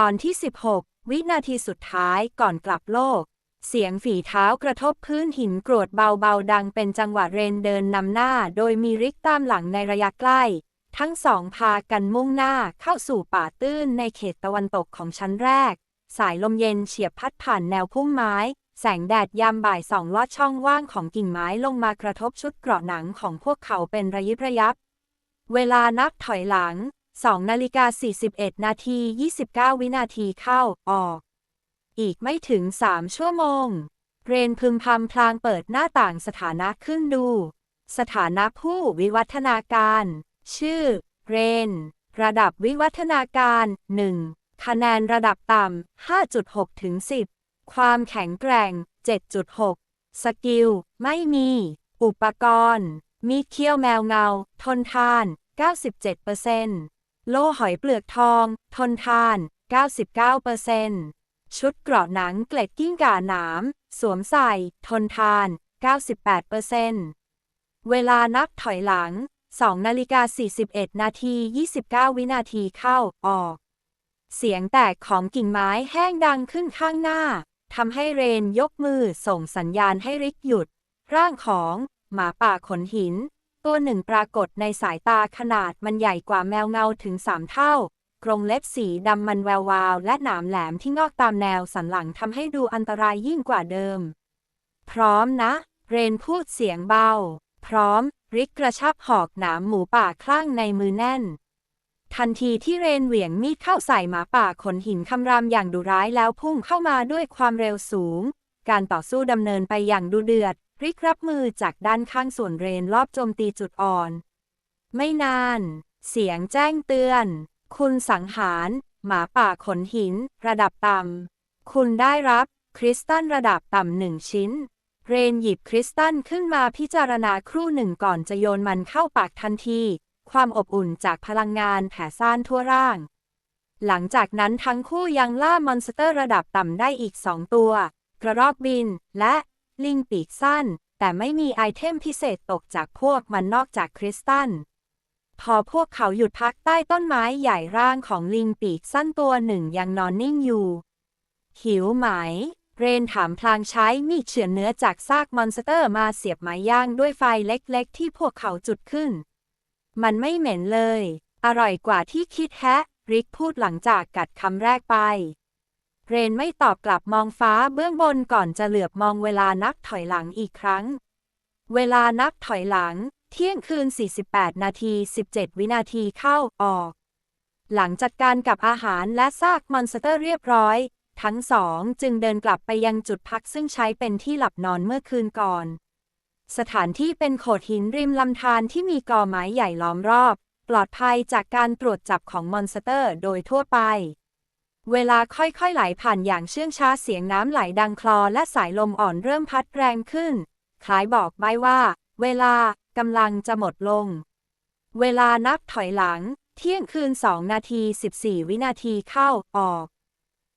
ตอนที่ 16 วินาทีสุดท้ายก่อนกลับโลก เสียงฝีเท้ากระทบพื้นหินกรวดเบาๆ ดังเป็นจังหวะเรนเดินนำหน้า โดยมีริกตามหลังในระยะใกล้ ทั้งสองพากันมุ่งหน้าเข้าสู่ป่าตื้นในเขตตะวันตกของชั้นแรก สายลมเย็นเฉียบพัดผ่านแนวพุ่มไม้ แสงแดดยามบ่ายส่องลอดช่องว่างของกิ่งไม้ลงมากระทบชุดเกราะหนังของพวกเขาเป็นระยิบระยับ เวลานับถอยหลัง 2นาฬิกา41 นาที 29 วินาทีเข้า ออก อีกไม่ถึง 3 ชั่วโมง เรนพึมพำพลางเปิดหน้าต่างสถานะขึ้นดู สถานะผู้วิวัฒนาการ ชื่อ เรน ระดับวิวัฒนาการ 1 คะแนนระดับต่ำ 5.6 ถึง 10 ความแข็งแกร่ง 7.6 สกิล ไม่มี อุปกรณ์ มีเขี้ยวแมวเงา ทนทาน 97% โล่หอยเปลือกทอง ทนทาน 99%ชุดเกราะหนังเกล็ดกิ้งก่าหนาม สวมใส่ ทนทาน 98%เวลานับถอยหลัง 2 นาฬิกา 41 นาที 29 วินาทีเข้า ออก เสียงแตกของกิ่งไม้แห้งดังขึ้นข้างหน้า ทำให้เรนยกมือส่งสัญญาณให้ริกหยุด ร่างของ หมาป่าขนหิน ตัวหนึ่งปรากฏในสายตาขนาดมันใหญ่กว่าแมวเงาถึงสามเท่ากรงเล็บสีดำมันแวววาวและหนามแหลมที่งอกตามแนวสันหลังทำให้ดูอันตรายยิ่งกว่าเดิม พร้อมนะ เรนพูดเสียงเบา พร้อม ริกกระชับหอกหนามหมูป่าคลั่งในมือแน่น ทันทีที่เรนเหวี่ยงมีดเข้าใส่หมาป่าขนหินคำรามอย่างดุร้ายแล้วพุ่งเข้ามาด้วยความเร็วสูง การต่อสู้ดำเนินไปอย่างดุเดือด ริกรับมือจากด้านข้างส่วนเรนรอบโจมตีจุดอ่อน ไม่นาน เสียงแจ้งเตือน คุณสังหาร หมาป่าขนหิน ระดับต่ำ คุณได้รับคริสตัลระดับต่ำหนึ่งชิ้น เรนหยิบคริสตัลขึ้นมาพิจารณาครู่หนึ่งก่อนจะโยนมันเข้าปากทันที ความอบอุ่นจากพลังงานแผ่ซ่านทั่วร่าง หลังจากนั้นทั้งคู่ยังล่ามอนสเตอร์ระดับต่ำได้อีกสองตัว กระรอกบินและลิงปีกสั้น แต่ไม่มีไอเทมพิเศษตกจากพวกมันนอกจากคริสตัล พอพวกเขาหยุดพักใต้ต้นไม้ใหญ่ร่างของลิงปีกสั้นตัวหนึ่งยังนอนนิ่งอยู่ หิวไหม เรนถามพลางใช้มีดเฉือนเนื้อจากซากมอนสเตอร์มาเสียบไม้ย่างด้วยไฟเล็กๆ ที่พวกเขาจุดขึ้น มันไม่เหม็นเลย อร่อยกว่าที่คิดแฮะ ริกพูดหลังจากกัดคำแรกไป เรนไม่ตอบกลับมองฟ้าเบื้องบนก่อนจะเหลือบมองเวลานับถอยหลังอีกครั้ง เวลานับถอยหลัง เที่ยงคืน 48 นาที 17 วินาทีเข้าออก หลังจัดการกับอาหารและซากมอนสเตอร์เรียบร้อย ทั้งสองจึงเดินกลับไปยังจุดพักซึ่งใช้เป็นที่หลับนอนเมื่อคืนก่อน สถานที่เป็นโขดหินริมลำธารที่มีกอไม้ใหญ่ล้อมรอบ ปลอดภัยจากการตรวจจับของมอนสเตอร์โดยทั่วไป เวลาค่อยๆไหลผ่านอย่างเชื่องช้าเสียงน้ำไหลดังคลอและสายลมอ่อนเริ่มพัดแรงขึ้น คล้ายบอกใบว่า เวลากำลังจะหมดลง เวลานับถอยหลัง เที่ยงคืน2นาที 14 วินาทีเข้าออก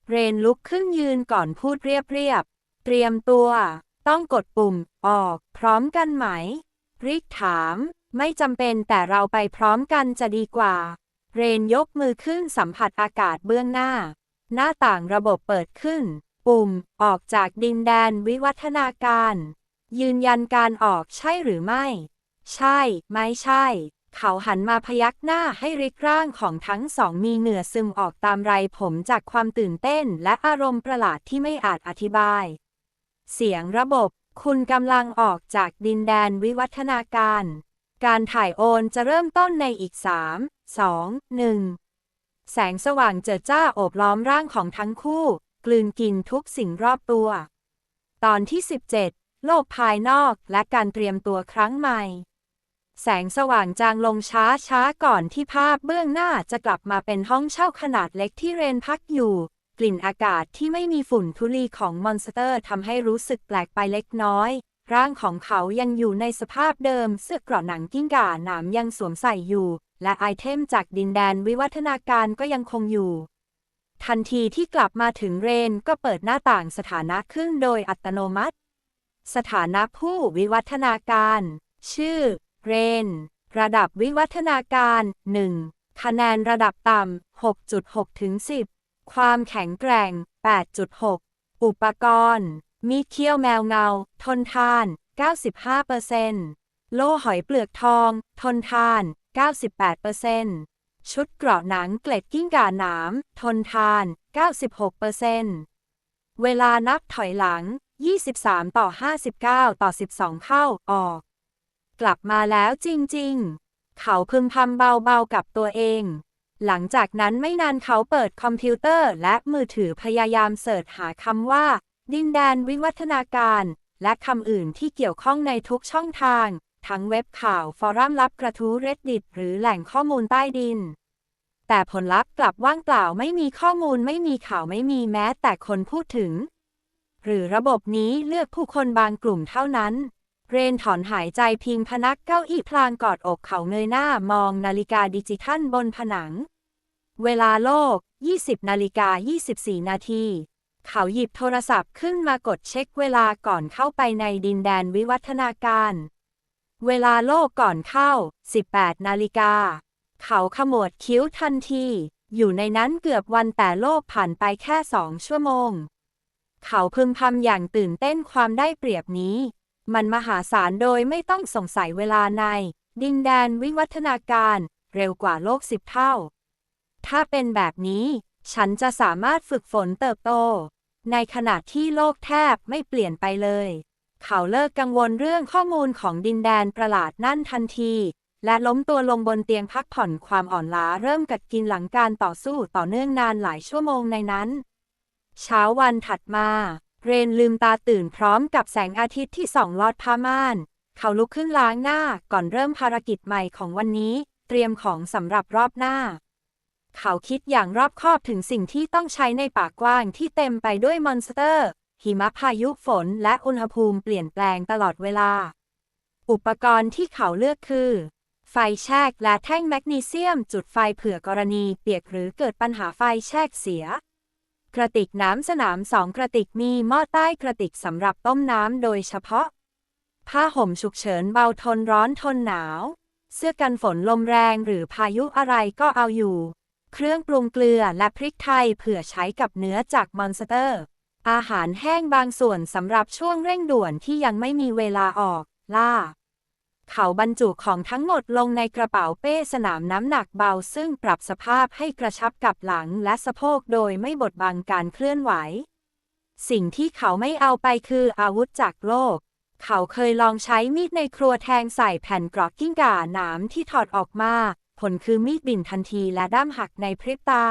เรนลุกขึ้นยืนก่อนพูดเรียบๆ เตรียมตัว ต้องกดปุ่มออก พร้อมกันไหม ริกถาม ไม่จำเป็นแต่เราไปพร้อมกันจะดีกว่า เรนยกมือขึ้นสัมผัสอากาศเบื้องหน้า หน้าต่างระบบเปิดขึ้น ปุ่ม ออกจากดินแดนวิวัฒนาการ ยืนยันการออกใช่หรือไม่ ใช่ ไม่ใช่ เขาหันมาพยักหน้าให้ริกร่างของทั้งสองมีเหงื่อซึมออกตามไรผมจากความตื่นเต้นและอารมณ์ประหลาดที่ไม่อาจอธิบาย เสียงระบบ คุณกำลังออกจากดินแดนวิวัฒนาการ การถ่ายโอนจะเริ่มต้นในอีก3 2 1แสงสว่างเจิดจ้าโอบล้อมร่างของทั้งคู่ กลืนกินทุกสิ่งรอบตัว ตอนที่ 17 โลกภายนอกและการเตรียมตัวครั้งใหม่ แสงสว่างจางลงช้าช้าก่อนที่ภาพเบื้องหน้าจะกลับมาเป็นห้องเช่าขนาดเล็กที่เรนพักอยู่ กลิ่นอากาศที่ไม่มีฝุ่นทุลีของมอนสเตอร์ทำให้รู้สึกแปลกไปเล็กน้อย ร่างของเขายังอยู่ในสภาพเดิมเสื้อกราะหนังกิ้งก่าหนามยังสวมใส่อยู่ และไอเทมจากดินแดนวิวัฒนาการก็ยังคงอยู่ ทันทีที่กลับมาถึงเรนก็เปิดหน้าต่างสถานะขึ้นโดยอัตโนมัติ สถานะผู้วิวัฒนาการ ชื่อ เรน ระดับวิวัฒนาการ 1 คะแนนระดับต่ำ 6.6 ถึง 10 ความแข็งแกร่ง 8.6 อุปกรณ์ มีเขี้ยวแมวเงา ทนทาน 95%โล่หอยเปลือกทอง ทนทาน 98%ชุดเกราะหนังเกล็ดกิ้งก่าหนาม ทนทาน 96%เวลานับถอยหลัง 23 ต่อ 59 ต่อ 12 เข้าออก กลับมาแล้วจริงๆ เขาพึมพำเบาๆกับตัวเอง หลังจากนั้นไม่นานเขาเปิดคอมพิวเตอร์และมือถือพยายามเสิร์ชหาคำว่า ดินแดนวิวัฒนาการ และคำอื่นที่เกี่ยวข้องในทุกช่องทาง ทั้งเว็บข่าว ฟอรัมลับกระทู้เรดดิตหรือแหล่งข้อมูลใต้ดิน แต่ผลลัพธ์กลับว่างเปล่าไม่มีข้อมูลไม่มีข่าวไม่มีแม้แต่คนพูดถึง หรือระบบนี้เลือกผู้คนบางกลุ่มเท่านั้น เรนถอนหายใจพิงพนักเก้าอี้พลางกอดอกเขาเงยหน้ามองนาฬิกาดิจิทัลบนผนัง เวลาโลก 20นาฬิกา24 นาทีเขาหยิบโทรศัพท์ขึ้นมากดเช็คเวลาก่อนเข้าไปในดินแดนวิวัฒนาการ เวลาโลกก่อนเข้า 18 นาฬิกา เขาขมวดคิ้วทันที อยู่ในนั้นเกือบวันแต่โลกผ่านไปแค่สองชั่วโมง เขาพึมพำอย่างตื่นเต้นความได้เปรียบนี้ มันมหาศาลโดยไม่ต้องสงสัยเวลาใน ดินแดนวิวัฒนาการ เร็วกว่าโลกสิบเท่า ถ้าเป็นแบบนี้ ฉันจะสามารถฝึกฝนเติบโต ในขณะที่โลกแทบไม่เปลี่ยนไปเลย เขาเลิกกังวลเรื่องข้อมูลของดินแดนประหลาดนั่นทันที และล้มตัวลงบนเตียงพักผ่อนความอ่อนล้าเริ่มกัดกินหลังการต่อสู้ต่อเนื่องนานหลายชั่วโมงในนั้น เช้าวันถัดมา เรนลืมตาตื่นพร้อมกับแสงอาทิตย์ที่ส่องลอดผ้าม่าน เขาลุกขึ้นล้างหน้าก่อนเริ่มภารกิจใหม่ของวันนี้ เตรียมของสำหรับรอบหน้าเขาคิดอย่างรอบคอบถึงสิ่งที่ต้องใช้ในป่ากว้างที่เต็มไปด้วยมอนสเตอร์ หิมะพายุฝนและอุณหภูมิเปลี่ยนแปลงตลอดเวลา อุปกรณ์ที่เขาเลือกคือ ไฟแชกและแท่งแมกนีเซียมจุดไฟเผื่อกรณีเปียกหรือเกิดปัญหาไฟแชกเสีย กระติกน้ำสนามสองกระติกมีหม้อใต้กระติกสำหรับต้มน้ำโดยเฉพาะ ผ้าห่มฉุกเฉินเบาทนร้อนทนหนาว เสื้อกันฝนลมแรงหรือพายุอะไรก็เอาอยู่ เครื่องปรุงเกลือและพริกไทยเผื่อใช้กับเนื้อจากมอนสเตอร์ อาหารแห้งบางส่วนสำหรับช่วงเร่งด่วนที่ยังไม่มีเวลาออก ล่า เขาบรรจุของทั้งหมดลงในกระเป๋าเป้สนามน้ำหนักเบาซึ่งปรับสภาพให้กระชับกับหลังและสะโพกโดยไม่บดบังการเคลื่อนไหว สิ่งที่เขาไม่เอาไปคืออาวุธจากโลก เขาเคยลองใช้มีดในครัวแทงใส่แผ่นกรอกกิ้งก่าหนามที่ถอดออกมา ผลคือมีดบิ่นทันทีและด้ามหักในพริบตา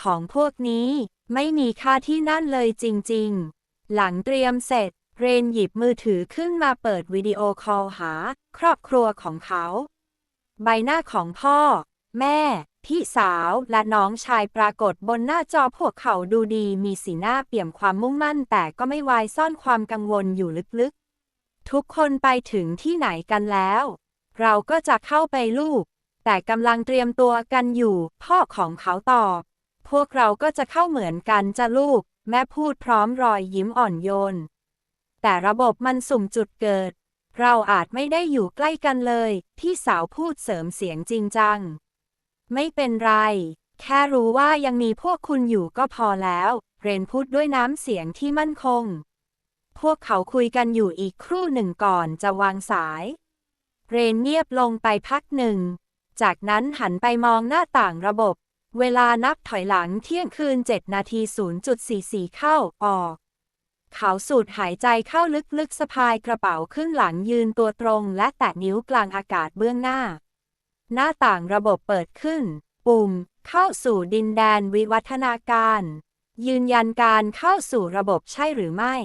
ของพวกนี้ไม่มีค่าที่นั่นเลยจริงๆ หลังเตรียมเสร็จ เรนหยิบมือถือขึ้นมาเปิดวิดีโอคอลหา ครอบครัวของเขา ใบหน้าของพ่อ แม่ พี่สาวและน้องชายปรากฏบนหน้าจอพวกเขาดูดีมีสีหน้าเปี่ยมความมุ่งมั่น แต่ก็ไม่วายซ่อนความกังวลอยู่ลึกๆ ทุกคนไปถึงที่ไหนกันแล้ว เราก็จะเข้าไปลูก แต่กำลังเตรียมตัวกันอยู่ พ่อของเขาตอบ พวกเราก็จะเข้าเหมือนกันจะลูก แม่พูดพร้อมรอยยิ้มอ่อนโยน แต่ระบบมันสุ่มจุดเกิด เราอาจไม่ได้อยู่ใกล้กันเลย พี่สาวพูดเสริมเสียงจริงจัง ไม่เป็นไร แค่รู้ว่ายังมีพวกคุณอยู่ก็พอแล้ว เรนพูดด้วยน้ำเสียงที่มั่นคง พวกเขาคุยกันอยู่อีกครู่หนึ่งก่อนจะวางสาย เรนเงียบลงไปพักหนึ่ง จากนั้นหันไปมองหน้าต่างระบบ เวลานับถอยหลังเที่ยงคืน 7 นาที 0.44 เข้า ออก เขาสูดหายใจเข้าลึกๆสะพายกระเป๋าขึ้นหลังยืนตัวตรง และแตะนิ้วกลางอากาศเบื้องหน้า หน้าต่างระบบเปิดขึ้น ปุ่ม เข้าสู่ดินแดนวิวัฒนาการ ยืนยันการเข้าสู่ระบบใช่หรือไม่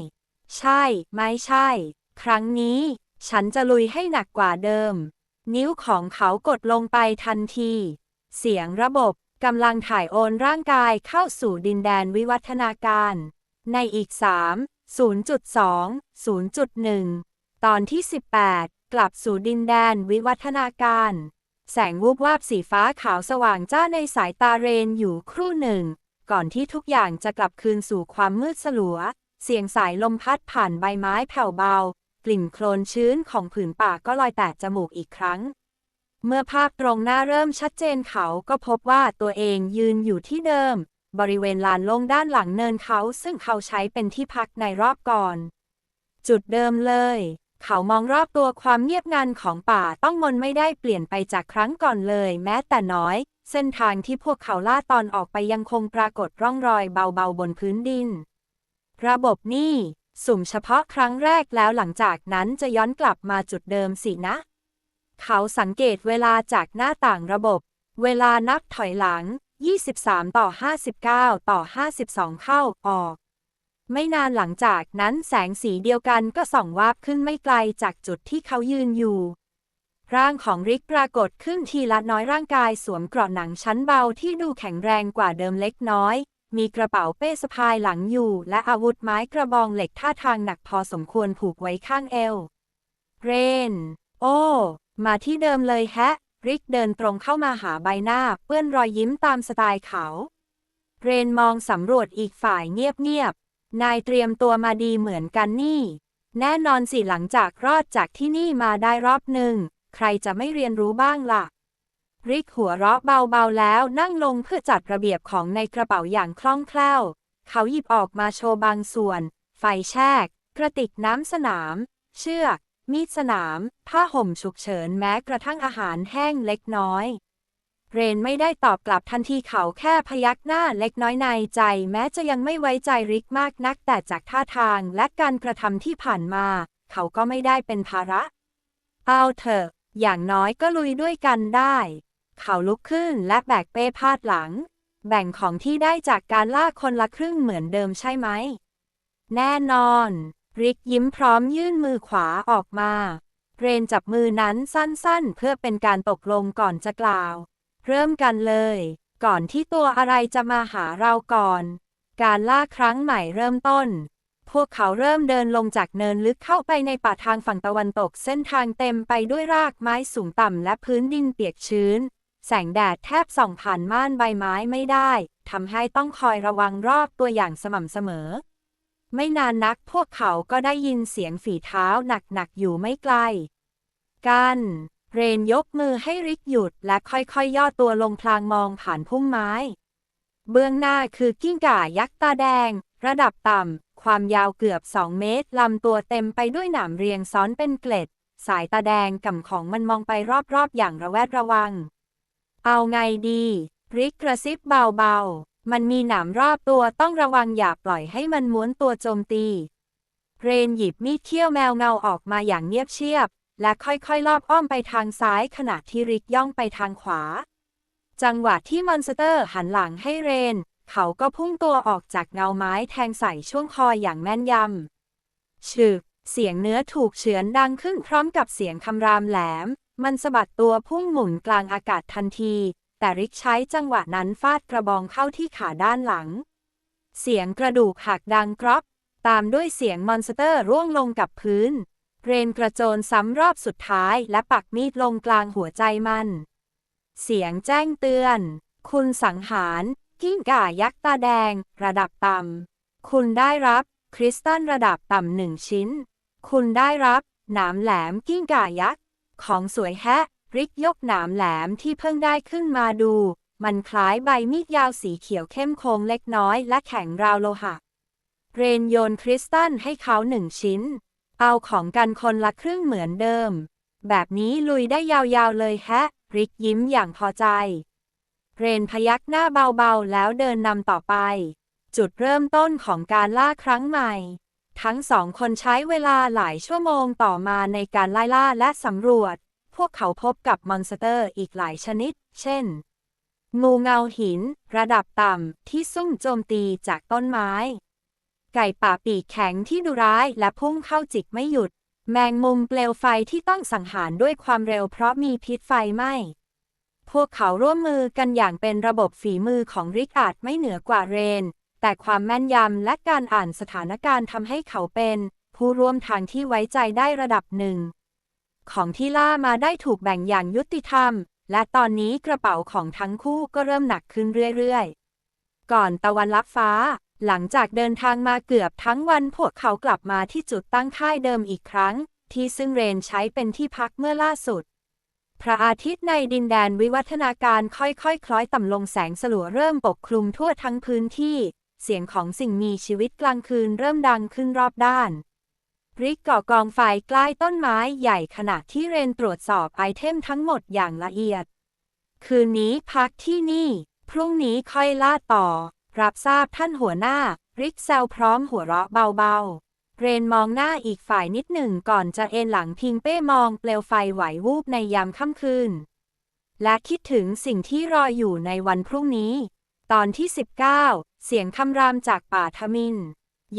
ใช่ ไม่ใช่ ครั้งนี้ ฉันจะลุยให้หนักกว่าเดิม นิ้วของเขากดลงไปทันที เสียงระบบ กำลังถ่ายโอนร่างกายเข้าสู่ดินแดนวิวัฒนาการ ในอีก 3 0.2 0.1 ตอนที่ 18 กลับสู่ดินแดนวิวัฒนาการ แสงวูบวาบสีฟ้าขาวสว่างจ้าในสายตาเรนอยู่ครู่หนึ่ง ก่อนที่ทุกอย่างจะกลับคืนสู่ความมืดสลัว เสียงสายลมพัดผ่านใบไม้แผ่วเบา กลิ่นโคลนชื้นของผืนป่าก็ลอยแตะจมูกอีกครั้ง เมื่อภาพตรงหน้าเริ่มชัดเจนเขาก็พบว่าตัวเองยืนอยู่ที่เดิม บริเวณลานโล่งด้านหลังเนินเขาซึ่งเขาใช้เป็นที่พักในรอบก่อน จุดเดิมเลย เขามองรอบตัวความเงียบงันของป่าต้องมนไม่ได้เปลี่ยนไปจากครั้งก่อนเลย แม้แต่น้อย เส้นทางที่พวกเขาล่าตอนออกไปยังคงปรากฏร่องรอยเบาๆบนพื้นดิน ระบบนี่ สุ่มเฉพาะครั้งแรกแล้วหลังจากนั้นจะย้อนกลับมาจุดเดิมสินะ เขาสังเกตเวลาจากหน้าต่างระบบ เวลานับถอยหลัง 23 ต่อ 59 ต่อ 52 เข้าออก ไม่นานหลังจากนั้นแสงสีเดียวกันก็ส่องวาบขึ้นไม่ไกลจากจุดที่เขายืนอยู่ ร่างของริกปรากฏขึ้นทีละน้อยร่างกายสวมเกราะหนังชั้นเบาที่ดูแข็งแรงกว่าเดิมเล็กน้อย มีกระเป๋าเป้สะพายหลังอยู่ และอาวุธไม้กระบองเหล็กท่าทางหนักพอสมควรผูกไว้ข้างเอว เรน โอ มาที่เดิมเลยแฮะ ริกเดินตรงเข้ามาหาใบหน้า เปื้อนรอยยิ้มตามสไตล์เขา เรนมองสำรวจอีกฝ่ายเงียบๆ นายเตรียมตัวมาดีเหมือนกันนี่ แน่นอนสิหลังจากรอดจากที่นี่มาได้รอบหนึ่ง ใครจะไม่เรียนรู้บ้างล่ะ ริกหัวเราะเบาๆแล้วนั่งลงเพื่อจัดระเบียบของในกระเป๋าอย่างคล่องแคล่ว เขาหยิบออกมาโชว์บางส่วน ไฟแชกกระติกน้ำสนาม เชือก มีดสนาม ผ้าห่มฉุกเฉินแม้กระทั่งอาหารแห้งเล็กน้อย เรนไม่ได้ตอบกลับทันทีเขาแค่พยักหน้าเล็กน้อยในใจ แม้จะยังไม่ไว้ใจริกมากนัก แต่จากท่าทางและการกระทำที่ผ่านมา เขาก็ไม่ได้เป็นภาระ เอาเถอะ อย่างน้อยก็ลุยด้วยกันได้ เขาลุกขึ้นและแบกเป้พาดหลัง แบ่งของที่ได้จากการล่าคนละครึ่งเหมือนเดิมใช่ไหม แน่นอน ริกยิ้มพร้อมยื่นมือขวาออกมา เรนจับมือนั้นสั้นๆ เพื่อเป็นการตกลงก่อนจะกล่าว เริ่มกันเลย ก่อนที่ตัวอะไรจะมาหาเราก่อน การล่าครั้งใหม่เริ่มต้น พวกเขาเริ่มเดินลงจากเนินลึกเข้าไปในป่าทางฝั่งตะวันตก เส้นทางเต็มไปด้วยรากไม้สูงต่ำและพื้นดินเปียกชื้น แสงแดดแทบส่องผ่านม่านใบไม้ไม่ได้ทำให้ต้องคอยระวังรอบตัวอย่างสม่ำเสมอ ไม่นานนักพวกเขาก็ได้ยินเสียงฝีเท้าหนักๆ อยู่ไม่ไกล กัน เรนยกมือให้ริกหยุดและค่อยๆ ย่อตัวลงพลางมองผ่านพุ่มไม้ เบื้องหน้าคือกิ้งก่ายักษ์ตาแดง ระดับต่ำ ความยาวเกือบ2เมตร ลำตัวเต็มไปด้วยหนามเรียงซ้อนเป็นเกล็ด สายตาแดงก่ำของมันมองไปรอบๆ อย่างระแวดระวัง เอาไงดี ริกกระซิบเบาๆ มันมีหนามรอบตัวต้องระวังอย่าปล่อยให้มันม้วนตัวโจมตี เรนหยิบมีดเขี้ยวแมวเงาออกมาอย่างเงียบเชียบ และค่อยๆ ลอบอ้อมไปทางซ้ายขณะที่ริกย่องไปทางขวา จังหวะที่มอนสเตอร์หันหลังให้เรน เขาก็พุ่งตัวออกจากเงาไม้แทงใส่ช่วงคออย่างแม่นยำฉึกเสียงเนื้อถูกเฉือนดังขึ้นพร้อมกับเสียงคำรามแหลม มันสะบัดตัวพุ่งหมุนกลางอากาศทันที แต่ริกใช้จังหวะนั้นฟาดกระบองเข้าที่ขาด้านหลัง เสียงกระดูกหักดังกรอบ ตามด้วยเสียงมอนสเตอร์ร่วงลงกับพื้น เรนกระโจนซ้ำรอบสุดท้ายและปักมีดลงกลางหัวใจมัน เสียงแจ้งเตือน คุณสังหาร กิ้งก่ายักษ์ตาแดง ระดับต่ำ คุณได้รับ คริสตัลระดับต่ำหนึ่งชิ้น คุณได้รับหนามแหลมกิ้งก่ายักษ์ของสวยแฮะ ริกยกหนามแหลมที่เพิ่งได้ขึ้นมาดู มันคล้ายใบมีดยาวสีเขียวเข้มโค้งเล็กน้อยและแข็งราวโลหะ เรนโยนคริสตัลให้เขาหนึ่งชิ้น เอาของกันคนละครึ่งเหมือนเดิม แบบนี้ลุยได้ยาวๆเลยแฮะ ริกยิ้มอย่างพอใจ เรนพยักหน้าเบาๆ แล้วเดินนำต่อไป จุดเริ่มต้นของการล่าครั้งใหม่ทั้งสองคนใช้เวลาหลายชั่วโมงต่อมาในการไล่ล่าและสำรวจ พวกเขาพบกับมอนสเตอร์อีกหลายชนิด เช่น งูเงาหิน ระดับต่ำ ที่ซุ่มโจมตีจากต้นไม้ ไก่ป่าปีกแข็งที่ดุร้ายและพุ่งเข้าจิกไม่หยุด แมงมุมเปลวไฟที่ต้องสังหารด้วยความเร็วเพราะมีพิษไฟไหม้พวกเขาร่วมมือกันอย่างเป็นระบบฝีมือของริกอาจไม่เหนือกว่าเรน แต่ความแม่นยำและการอ่านสถานการณ์ทำให้เขาเป็น ผู้ร่วมทางที่ไว้ใจได้ระดับหนึ่ง ของที่ล่ามาได้ถูกแบ่งอย่างยุติธรรม และตอนนี้กระเป๋าของทั้งคู่ก็เริ่มหนักขึ้นเรื่อยๆ ก่อนตะวันลับฟ้า หลังจากเดินทางมาเกือบทั้งวันพวกเขากลับมาที่จุดตั้งค่ายเดิมอีกครั้ง ที่ซึ่งเรนใช้เป็นที่พักเมื่อล่าสุด พระอาทิตย์ในดินแดนวิวัฒนาการค่อยๆคคล้อยต่ำลงแสงสลัวเริ่มปกคลุมทั่วทั้งพื้นที่ เสียงของสิ่งมีชีวิตกลางคืนเริ่มดังขึ้นรอบด้าน ริกก่อกองไฟใกล้ต้นไม้ใหญ่ขณะที่เรนตรวจสอบไอเทมทั้งหมดอย่างละเอียด คืนนี้พักที่นี่ พรุ่งนี้ค่อยล่าต่อ รับทราบท่านหัวหน้า ริกแซวพร้อมหัวเราะเบาๆ เรนมองหน้าอีกฝ่ายนิดหนึ่งก่อนจะเอนหลังพิงเป้มองเปลวไฟไหววูบในยามค่ำคืน และคิดถึงสิ่งที่รออยู่ในวันพรุ่งนี้ ตอนที่ 19 เสียงคำรามจากป่าทมิน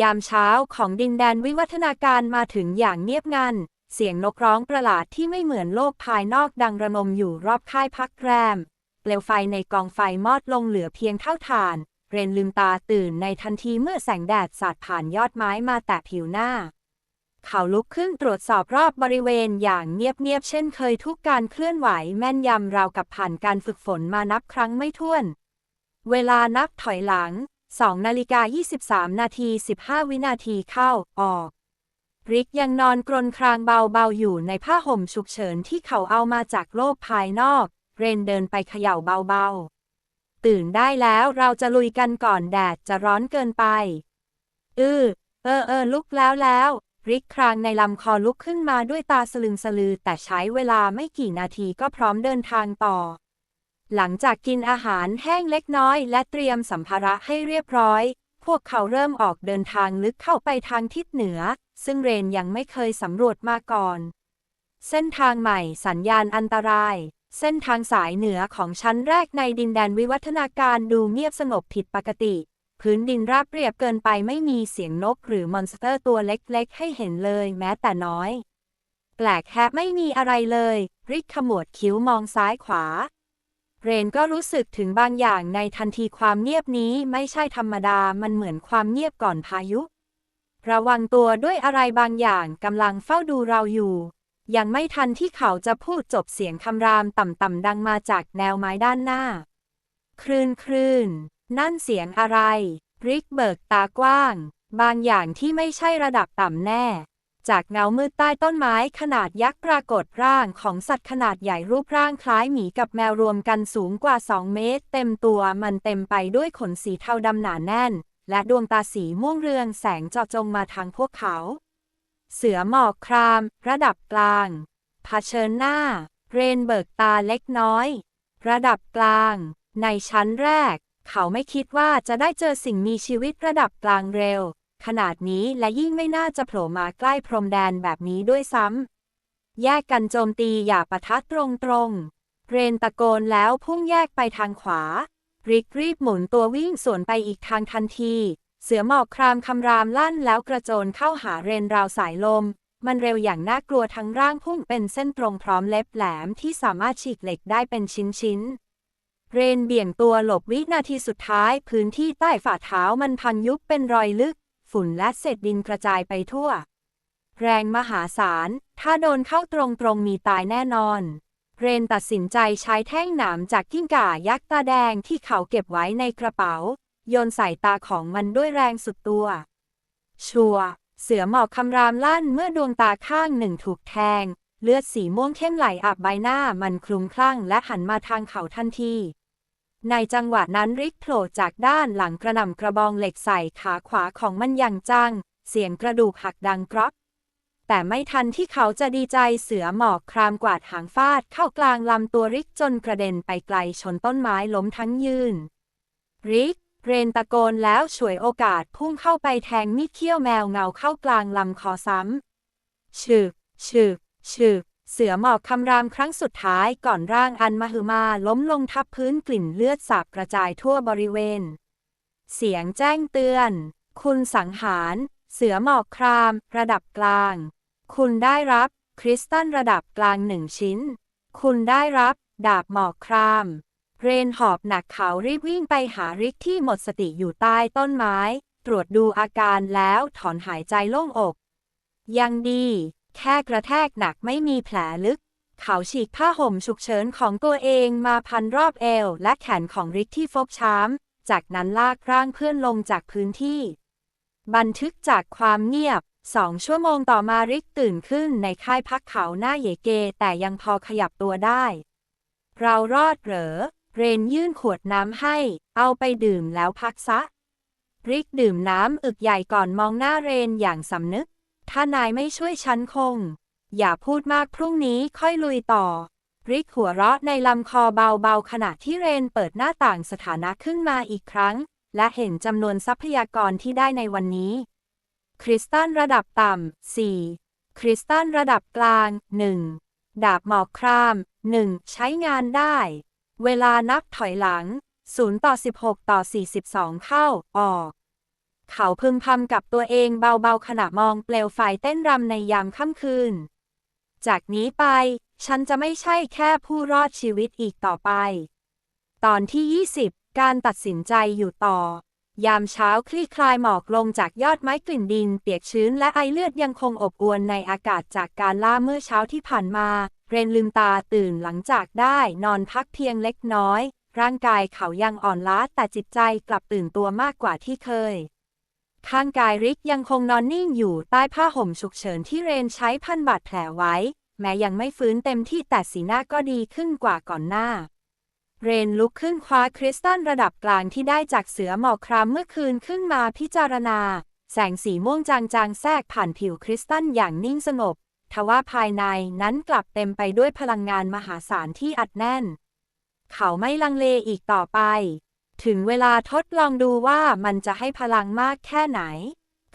ยามเช้าของดินแดนวิวัฒนาการมาถึงอย่างเงียบงัน เสียงนกร้องประหลาดที่ไม่เหมือนโลกภายนอกดังระงมอยู่รอบค่ายพักแรม เปลวไฟในกองไฟมอดลงเหลือเพียงเท่าฐาน เรนลืมตาตื่นในทันทีเมื่อแสงแดดสาดผ่านยอดไม้มาแตะผิวหน้า เขาลุกขึ้นตรวจสอบรอบบริเวณอย่างเงียบๆเช่นเคยทุกการเคลื่อนไหวแม่นยำราวกับผ่านการฝึกฝนมานับครั้งไม่ถ้วน เวลานับถอยหลัง 2นาฬิกา23 นาที 15 วินาทีเข้า ออก ริกยังนอนกรนครางเบาๆอยู่ในผ้าห่มฉุกเฉินที่เขาเอามาจากโลกภายนอก เรนเดินไปเขย่าเบาๆ ตื่นได้แล้วเราจะลุยกันก่อนแดดจะร้อนเกินไป อือเออเออลุกแล้วแล้วริกครางในลำคอลุกขึ้นมาด้วยตาสลึงสลือแต่ใช้เวลาไม่กี่นาทีก็พร้อมเดินทางต่อ หลังจากกินอาหารแห้งเล็กน้อยและเตรียมสัมภาระให้เรียบร้อย พวกเขาเริ่มออกเดินทางลึกเข้าไปทางทิศเหนือ ซึ่งเรนยังไม่เคยสำรวจมาก่อน เส้นทางใหม่สัญญาณอันตราย เส้นทางสายเหนือของชั้นแรกในดินแดนวิวัฒนาการดูเงียบสงบผิดปกติ พื้นดินราบเรียบเกินไปไม่มีเสียงนกหรือมอนสเตอร์ตัวเล็กๆ ให้เห็นเลยแม้แต่น้อย แปลกแฮะไม่มีอะไรเลย ริกขมวดคิ้วมองซ้ายขวา เรนก็รู้สึกถึงบางอย่างในทันทีความเงียบนี้ไม่ใช่ธรรมดามันเหมือนความเงียบก่อนพายุ ระวังตัวด้วยอะไรบางอย่างกำลังเฝ้าดูเราอยู่ ยังไม่ทันที่เขาจะพูดจบเสียงคำรามต่ำๆดังมาจากแนวไม้ด้านหน้า คลื่นคลื่นนั่นเสียงอะไร ริกเบิกตากว้าง บางอย่างที่ไม่ใช่ระดับต่ำแน่ จากเงามืดใต้ต้นไม้ขนาดยักษ์ปรากฏร่างของสัตว์ขนาดใหญ่รูปร่างคล้ายหมีกับแมวรวมกันสูงกว่า 2 เมตร เต็มตัวมันเต็มไปด้วยขนสีเทาดำหนาแน่น และดวงตาสีม่วงเรืองแสงเจาะจงมาทางพวกเขา เสือหมอกคราม ระดับกลางเผชิญหน้า เรนเบิกตาเล็กน้อย ระดับกลาง ในชั้นแรก เขาไม่คิดว่าจะได้เจอสิ่งมีชีวิตระดับกลางเร็ว ขนาดนี้และยิ่งไม่น่าจะโผล่มาใกล้พรมแดนแบบนี้ด้วยซ้ำ แยกกันโจมตีอย่าปะทะตรงๆเรนตะโกนแล้วพุ่งแยกไปทางขวา ริกรีบหมุนตัววิ่งสวนไปอีกทางทันที เสือหมอกครามคำรามลั่นแล้วกระโจนเข้าหาเรนราวสายลม มันเร็วอย่างน่ากลัวทั้งร่างพุ่งเป็นเส้นตรงพร้อมเล็บแหลมที่สามารถฉีกเหล็กได้เป็นชิ้นๆเรนเบี่ยงตัวหลบวินาทีสุดท้าย พื้นที่ใต้ฝ่าเท้ามันพังยุบเป็นรอยลึก ฝุ่นและเศษดินกระจายไปทั่ว แรงมหาศาล ถ้าโดนเข้าตรงๆมีตายแน่นอน เรนตัดสินใจใช้แท่งหนามจากกิ้งก่ายักษ์ตาแดงที่เขาเก็บไว้ในกระเป๋า โยนใส่ตาของมันด้วยแรงสุดตัว ชัวร์เสือหมอกคำรามลั่นเมื่อดวงตาข้างหนึ่งถูกแทง เลือดสีม่วงเข้มไหลอาบใบหน้ามันคลุมคลั่งและหันมาทางเขาทันที ในจังหวะนั้นริกโผล่จากด้านหลังกระหน่ำกระบองเหล็กใส่ขาขวาของมันอย่างจัง เสียงกระดูกหักดังกรอบแต่ไม่ทันที่เขาจะดีใจเสือหมอกครามกวาดหางฟาดเข้ากลางลำตัวริกจนกระเด็นไปไกลชนต้นไม้ล้มทั้งยืน ริก เรนตะโกนแล้วฉวยโอกาสพุ่งเข้าไปแทงมีดเขี้ยวแมวเงาเข้ากลางลำคอซ้ำฉึกฉึกฉึก เสือหมอกคำรามครั้งสุดท้ายก่อนร่างอันมหึมาล้มลงทับพื้นกลิ่นเลือดสาบกระจายทั่วบริเวณ เสียงแจ้งเตือน คุณสังหาร เสือหมอกคราม ระดับกลาง คุณได้รับ คริสตัลระดับกลางหนึ่งชิ้น คุณได้รับ ดาบหมอกคราม เรนหอบหนักเขารีบวิ่งไปหาริกที่หมดสติอยู่ใต้ต้นไม้ ตรวจดูอาการแล้วถอนหายใจโล่งอก ยังดี แค่กระแทกหนักไม่มีแผลลึก เขาฉีกผ้าห่มฉุกเฉินของตัวเองมาพันรอบเอวและแขนของริกที่ฟกช้ำ จากนั้นลากร่างเพื่อนลงจากพื้นที่ บันทึกจากความเงียบสองชั่วโมงต่อมาริกตื่นขึ้นในค่ายพักเขาหน้าเยเก แต่ยังพอขยับตัวได้ เรารอดเหรอ เรนยื่นขวดน้ำให้ เอาไปดื่มแล้วพักซะ ริกดื่มน้ำอึกใหญ่ก่อนมองหน้าเรนอย่างสำนึก ถ้านายไม่ช่วยฉันคง อย่าพูดมากพรุ่งนี้ค่อยลุยต่อ ริกหัวเราะในลำคอเบาๆ ขณะที่เรนเปิดหน้าต่างสถานะขึ้นมาอีกครั้ง และเห็นจำนวนทรัพยากรที่ได้ในวันนี้ คริสตัลระดับต่ำ 4 คริสตัลระดับกลาง 1 ดาบหมอกคราม 1 ใช้งานได้ เวลานับถอยหลัง 0 ต่อ 16 ต่อ 42 เข้า ออก เขาพึมพำกับตัวเองเบาๆขณะมองเปลวไฟเต้นรำในยามค่ำคืน จากนี้ไป ฉันจะไม่ใช่แค่ผู้รอดชีวิตอีกต่อไป ตอนที่ 20 การตัดสินใจอยู่ต่อ ยามเช้าคลี่คลายหมอกลงจากยอดไม้กลิ่นดิน เปียกชื้นและไอเลือดยังคงอบอวลในอากาศจากการล่าเมื่อเช้าที่ผ่านมา เรนลืมตาตื่นหลังจากได้นอนพักเพียงเล็กน้อย ร่างกายเขายังอ่อนล้าแต่จิตใจกลับตื่นตัวมากกว่าที่เคย ข้างกายริกยังคงนอนนิ่งอยู่ใต้ผ้าห่มฉุกเฉินที่เรนใช้พันบาดแผลไว้ แม้ยังไม่ฟื้นเต็มที่แต่สีหน้าก็ดีขึ้นกว่าก่อนหน้า เรนลุกขึ้นคว้าคริสตัลระดับกลางที่ได้จากเสือหมอกครามเมื่อคืนขึ้นมาพิจารณา แสงสีม่วงจางๆแทรกผ่านผิวคริสตัลอย่างนิ่งสงบ ทว่าภายในนั้นกลับเต็มไปด้วยพลังงานมหาศาลที่อัดแน่น เขาไม่ลังเลอีกต่อไป ถึงเวลาทดลองดูว่ามันจะให้พลังมากแค่ไหน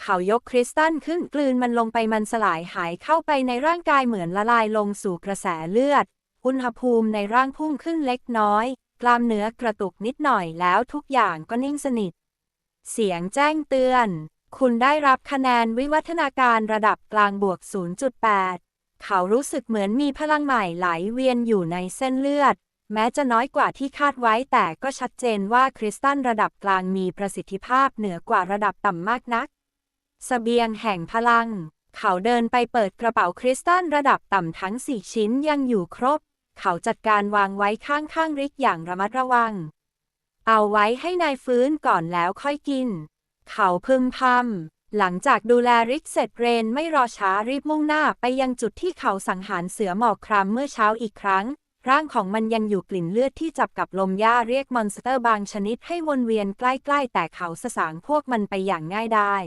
เขายกคริสตัลขึ้นกลืนมันลงไปมันสลายหายเข้าไปในร่างกายเหมือนละลายลงสู่กระแสเลือด อุณหภูมิในร่างพุ่งขึ้นเล็กน้อย กล้ามเนื้อกระตุกนิดหน่อยแล้วทุกอย่างก็นิ่งสนิท เสียงแจ้งเตือน คุณได้รับคะแนนวิวัฒนาการระดับกลางบวก 0.8 เขารู้สึกเหมือนมีพลังใหม่ไหลเวียนอยู่ในเส้นเลือด แม้จะน้อยกว่าที่คาดไว้แต่ก็ชัดเจนว่าคริสตัลระดับกลางมีประสิทธิภาพเหนือกว่าระดับต่ำมากนักสเสบียงแห่งพลัง เขาเดินไปเปิดกระเป๋าคริสตัลระดับต่ำทั้งสี่ชิ้นยังอยู่ครบ เขาจัดการวางไว้ข้างๆริกอย่างระมัดระวัง เอาไว้ให้นายฟื้นก่อนแล้วค่อยกิน เขาพึมพำหลังจากดูแลริกเสร็จเรนไม่รอช้ารีบมุ่งหน้าไปยังจุดที่เขาสังหารเสือหมอกครามเมื่อเช้าอีกครั้ง ร่างของมันยังอยู่กลิ่นเลือดที่จับกับลมหญ้าเรียกมอนสเตอร์บางชนิดให้วนเวียนใกล้ๆ แต่เขาสสางพวกมันไปอย่างง่ายไดาย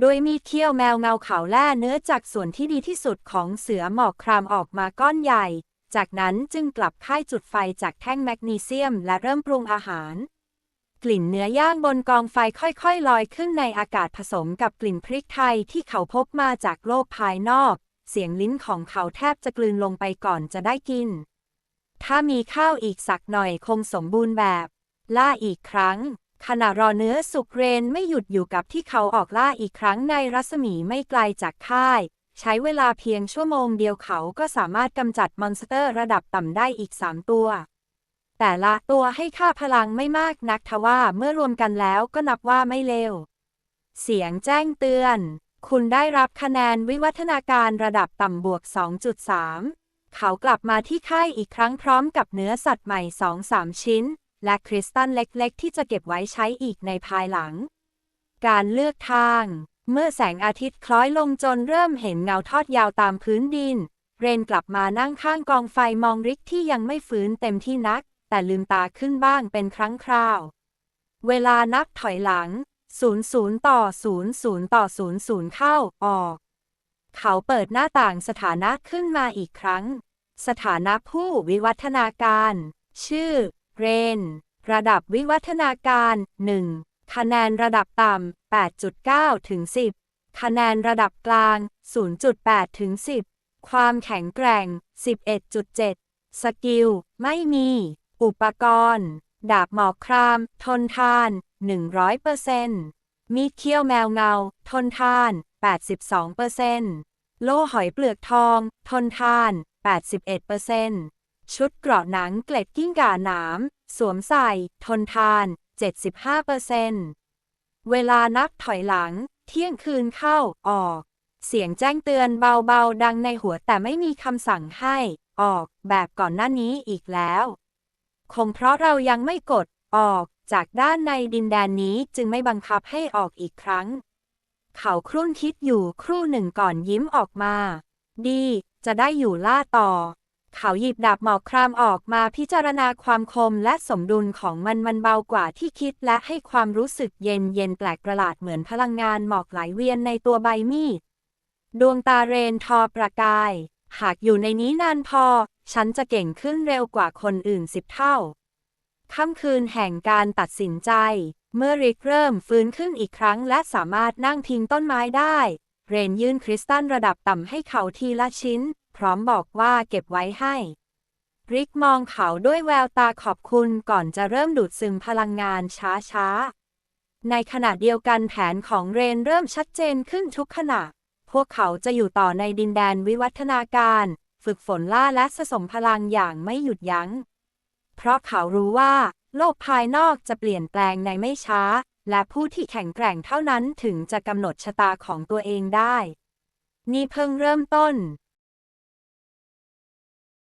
โดยมีเขี้ยวแมวเงาเขาแล่เนื้อจากส่วนที่ดีที่สุดของเสือหมอกครามออกมาก้อนใหญ่ จากนั้นจึงกลับค่ายจุดไฟจากแท่งแมกนีเซียมและเริ่มปรุงอาหาร กลิ่นเนื้อย่างบนกองไฟค่อยๆ ลอยขึ้นในอากาศผสมกับกลิ่นพริกไทยที่เขาพบมาจากโลกภายนอก เสียงลิ้นของเขาแทบจะกลืนลงไปก่อนจะได้กิน ถ้ามีข้าวอีกสักหน่อยคงสมบูรณ์แบบ ล่าอีกครั้ง ขณะรอเนื้อสุกเรนไม่หยุดอยู่กับที่เขาออกล่าอีกครั้งในรัศมีไม่ไกลจากค่าย ใช้เวลาเพียงชั่วโมงเดียวเขาก็สามารถกำจัดมอนสเตอร์ระดับต่ำได้อีก3ตัว แต่ละตัวให้ค่าพลังไม่มากนักทว่าเมื่อรวมกันแล้วก็นับว่าไม่เลวเสียงแจ้งเตือน คุณได้รับคะแนนวิวัฒนาการระดับต่ำบวก 2.3 เขากลับมาที่ค่ายอีกครั้งพร้อมกับเนื้อสัตว์ใหม่2-3ชิ้น และคริสตัลเล็กๆ ที่จะเก็บไว้ใช้อีกในภายหลัง การเลือกทาง เมื่อแสงอาทิตย์คล้อยลงจนเริ่มเห็นเงาทอดยาวตามพื้นดิน เรนกลับมานั่งข้างกองไฟมองริกที่ยังไม่ฟื้นเต็มที่นัก แต่ลืมตาขึ้นบ้างเป็นครั้งคราว เวลานับถอยหลัง 00ต่อ00ต่อ00เข้าออก เขาเปิดหน้าต่างสถานะขึ้นมาอีกครั้ง สถานะผู้วิวัฒนาการ ชื่อ เรน ระดับวิวัฒนาการ 1 คะแนนระดับต่ำ 8.9 ถึง 10 คะแนนระดับกลาง 0.8 ถึง 10 ความแข็งแกร่ง 11.7 สกิล ไม่มี อุปกรณ์ ดาบหมอกคราม ทนทาน 100%มีดเขี้ยวแมวเงา ทนทาน 82%โล่หอยเปลือกทอง ทนทาน 81%ชุดเกราะหนังเกล็ดกิ้งก่าหนาม สวมใส่ ทนทาน 75%เวลานับถอยหลัง เที่ยงคืนเข้า ออก เสียงแจ้งเตือนเบาๆ ดังในหัวแต่ไม่มีคำสั่งให้ ออก แบบก่อนหน้านี้อีกแล้ว คงเพราะเรายังไม่กด ออกจากด้านในดินแดนนี้จึงไม่บังคับให้ออกอีกครั้ง เขาครุ่นคิดอยู่ครู่หนึ่งก่อนยิ้มออกมา ดี จะได้อยู่ล่าต่อ เขาหยิบดาบหมอกครามออกมาพิจารณาความคมและสมดุลของมันมันเบากว่าที่คิดและให้ความรู้สึกเย็นเย็นแปลกประหลาดเหมือนพลังงานหมอกไหลเวียนในตัวใบมีด ดวงตาเรนทอประกาย หากอยู่ในนี้นานพอ ฉันจะเก่งขึ้นเร็วกว่าคนอื่นสิบเท่าค่ำคืนแห่งการตัดสินใจ เมื่อริกเริ่มฟื้นขึ้นอีกครั้งและสามารถนั่งพิงต้นไม้ได้ เรนยื่นคริสตัลระดับต่ำให้เขาทีละชิ้น พร้อมบอกว่าเก็บไว้ให้ ริกมองเขาด้วยแววตาขอบคุณก่อนจะเริ่มดูดซึมพลังงานช้าๆ ในขณะเดียวกันแผนของเรนเริ่มชัดเจนขึ้นทุกขณะ พวกเขาจะอยู่ต่อในดินแดนวิวัฒนาการ ฝึกฝนล่าและสะสมพลังอย่างไม่หยุดยัง้ง เพราะเขารู้ว่า โลกภายนอกจะเปลี่ยนแปลงในไม่ช้า และผู้ที่แข็งแกร่งเท่านั้นถึงจะกำหนดชะตาของตัวเองได้ นี่เพิ่งเริ่มต้น